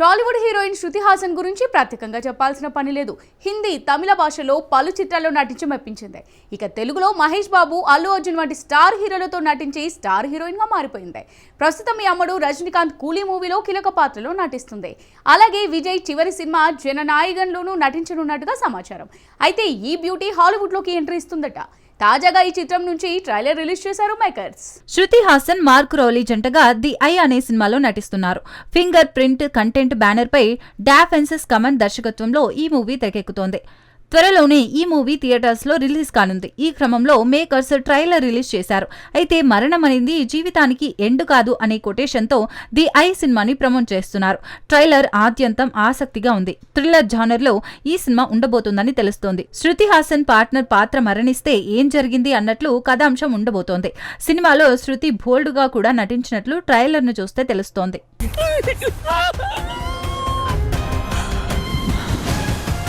Tollywood heroine Shruti Haasan గురించి ప్రత్యేకంగా చెప్పాల్సిన పని లేదు. హిందీ తమిళ భాషలో పలు చిత్రాల్లో నటించి మెప్పించింది. ఇక తెలుగులో మహేష్ బాబు అల్లు అర్జున్ వంటి స్టార్ హీరోలతో నటించి స్టార్ హీరోయిన్గా మారిపోయింది. ప్రస్తుతం ఈ అమ్మడు రజనీకాంత్ కూలీ మూవీలో కీలక పాత్రలో నటిస్తుంది. అలాగే విజయ్ చివరి సినిమా జననాయగన్లోనూ నటించనున్నట్టుగా సమాచారం. అయితే ఈ బ్యూటీ హాలీవుడ్లోకి ఎంట్రీ ఇస్తుందట. తాజాగా ఈ చిత్రం నుంచి ట్రైలర్ రిలీజ్ చేశారు makers. Shruti Haasan Mark Rowley జంటగా ది ఐ అనే సినిమాలో నటిస్తున్నారు. ఫింగర్ ప్రింట్ కంటెంట్ బ్యానర్ పై డాఫెన్సెస్ కమన్ దర్శకత్వంలో ఈ మూవీ తెరకెక్కుతోంది. త్వరలోనే ఈ మూవీ థియేటర్స్లో రిలీజ్ కానుంది. ఈ క్రమంలో మేకర్స్ ట్రైలర్ రిలీజ్ చేశారు. అయితే మరణం అనేది జీవితానికి ఎండు కాదు అనే కొటేషన్తో ది ఐ సినిమాని ప్రమోట్ చేస్తున్నారు. ట్రైలర్ ఆద్యంతం ఆసక్తిగా ఉంది. థ్రిల్లర్ జానర్లో ఈ సినిమా ఉండబోతుందని తెలుస్తోంది. శృతి హాసన్ పార్ట్నర్ పాత్ర మరణిస్తే ఏం జరిగింది అన్నట్లు కథాంశం ఉండబోతోంది. సినిమాలో శృతి బోల్డ్గా కూడా నటించినట్లు ట్రైలర్ను చూస్తే తెలుస్తోంది.